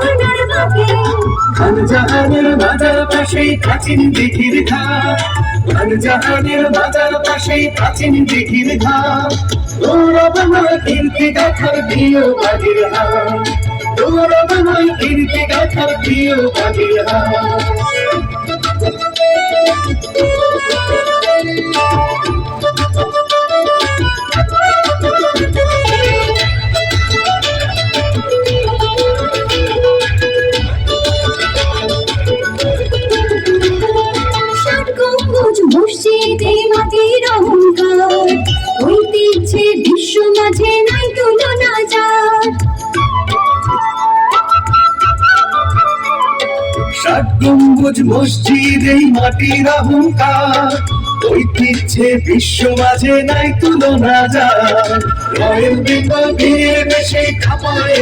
সোনার মাটি খানজাহানের বাজার পাশে প্রাচীন দিঘির ঘাট। খানজাহানের বাজার পাশে প্রাচীন দিঘির ঘাট। গৌরবময় কীর্তি গাথার প্রিয় বাগির গৌরব নয় কীর্তি গাথার প্রিয় বাজির হাট। মসজিদে মাটির অহংকার ঐতিহ্যে বিশ্ব মাঝে নাই তুলনা যার ষাট গম্বুজ মসজিদ, এই মাটির অহংকার। ঐতিহ্যে বিশ্ব মাঝে নাই তুলনা যায় রয়েল বেঙ্গল বীর বেশে কামায়